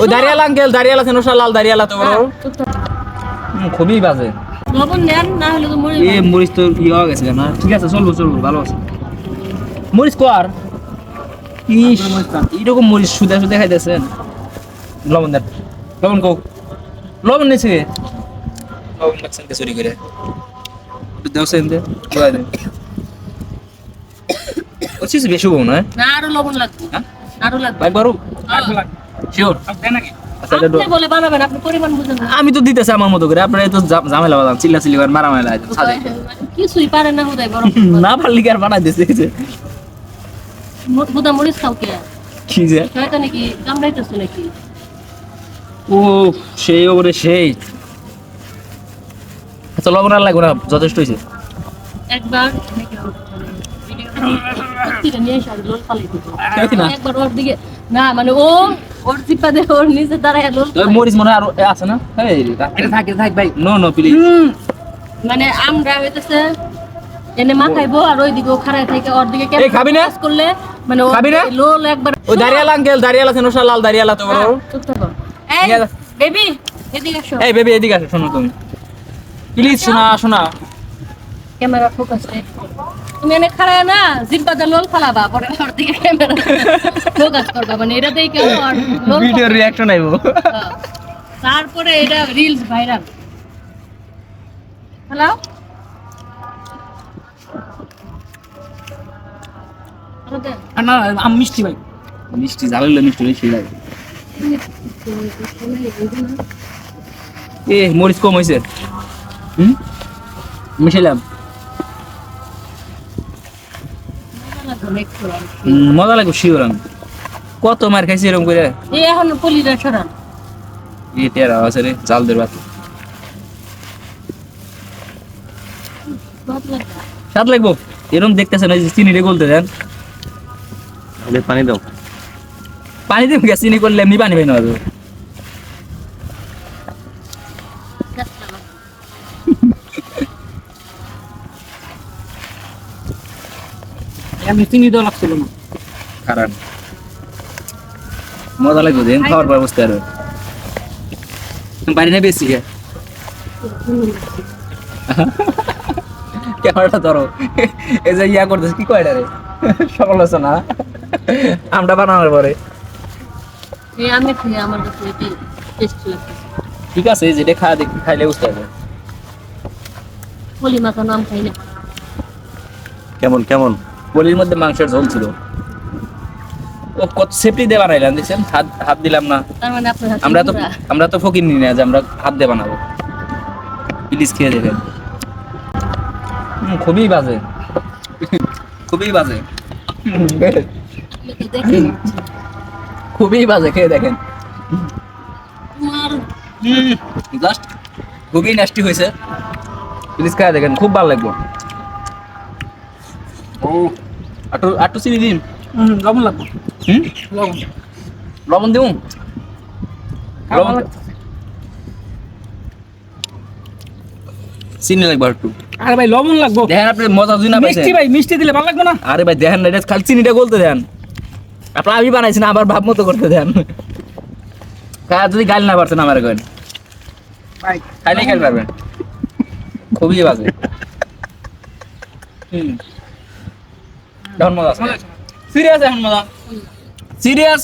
ওই দাঁড়িয়াল আঙ্কেল দাঁড়িয়াল আছে নশা লাল দাঁড়িয়াল তো বড় খুবই বাজে। লবণ নেন না হলে তো মরে এ মরিচ তো ইয়ে হয়ে গেছে না ঠিক আছে চলবো চলবো ভালো আছে। মরিচ কর ইস এরকম মরিচ সুদা সুদা খাইতেছেন। লবণ দেন। লবণ কো। লবণ নিছে লবণ রাখছেন কে চুরি করে? একটু দেও সেন দে দেওয়া দে। ওছিস বেশি বউ না না আরও লবণ লাগবে। হ্যাঁ? আরও লাগবে। ভাই বারু হ্যাঁ। শিওর আচ্ছা আপনি বলে বানাবেন আপনি পরিমাণ বুঝেন আমি তো দিতেছি আমার মতো করে। আপনারা তো ঝামেলা বাদাম চিল্লা চিল্লি করে মারা মারা সাজাই কিছুই পারে না হুদাই বড় না পারলি আর বানাই মরিচ খাও কে কি যে? শয়তান নাকি কামড়াইতেছে নাকি? ও সেই ওরে সেই। আচ্ছা লবণ আর লাগবে না যথেষ্ট হয়েছে। একবার নিয়ে এসে লোল ফালাই দিত সত্যি না? একবার ওর দিকে না মানে ও ওর চিপা দিয়ে ওর নিচে দাঁড়ায় লোল তবে মরিচ মনে আছে না? এটা থাক এটা থাক ভাই। নো নো প্লিজ আমরা হইতেছে এনে মাখাইবো আর ওই দিকে খাড়ায় থেকে ওর দিকে এই খাবি না? করলে মানে ও খাবি না? লোল একবার ওই দাঁড়িয়াল আঙ্কেল দাঁড়িয়াল আছে নশা লাল দাঁড়িয়াল তো বড় হ্যাঁ, চুপ থাকো। এই বেবি এদিকে আসো। এই বেবি এদিকে আসো শোনো তুমি। প্লিজ শোনা শোনা। ক্যামেরা ফোকাস তুমি এনে খাড়ায় না জিব্বা দিয়ে লোল ফালাবা পরে ওর দিকে ক্যামেরা ফোকাস করবা মানে এটা ওর লোল ভিডিও রিঅ্যাকশন আইবো। হ্যাঁ। তারপরে এটা রিলস ভাইরাল হ্যালো না আমি মিষ্টি ভাই। মিষ্টি ঝাল মিষ্টি বেশি লাগে এ মরিচ কম হয়েছে হুম? মিশাইলাম। মজা লাগবে শিওর কত মার খাইছি এরকম করে? এই এখন পলিটা সরান এ টেরা আছে রে জাল দের বাতি স্বাদ লাগবো? এরকম দেখতেছেন এই চিনি রে গলতে দেন। আগে পানি দাও। পানি দিম চিনি করলে এমনি পানি পাই না আমি চিনি দেওয়া লাগছিল না। কারণ মজা লাগবে দেন খাওয়ার পর বসতে পারবে বাড়ি না বেশি গে ক্যামেরাটা ধরো। এই যে ইয়া করতেছে কি রে? সমালোচনা বানানোর পরে। ঠিক আছে যেটা খাওয়া দেখ খাইলে বুঝতে পারবে। কেমন কেমন? পলির মধ্যে মাংসের ঝোল ছিল। ও কত সেফটি দিয়ে বানাইলাম দেখছেন? হাত হাত দিলাম না। তার মানে আমরা তো আমরা তো ফকির নিই না যে আমরা হাত দিয়ে বানাবো। প্লিজ খেয়ে দেখেন। হুম, খুবই বাজে। খুবই বাজে। খুবই বাজে খেয়ে দেখেন। তোমার জাস্ট খুবই নাস্টি হয়েছে। প্লিজ খেয়ে দেখেন খুব ভালো লাগবে। ও আটু আটু চিনি দিন লবণ লাগবে। হুম? লবণ। লবণ লবণ চিনি লাগবে একটু। আরে ভাই লবণ লাগবে। দেখেন আপনি মজা না মিষ্টি ভাই মিষ্টি দিলে ভালো লাগবে না? আরে ভাই দেখেন না এটা খালি চিনিটা গলতে দেন। আপনার আমি বানাইছি না আবার ভাব মতো করতে দেন। কাজ যদি গাল না পারছেন আমার কেন ভাই পারবেন। খুবই বাজে। হুম। এখন মজা আছে। সিরিয়াস এখন মজা? সিরিয়াস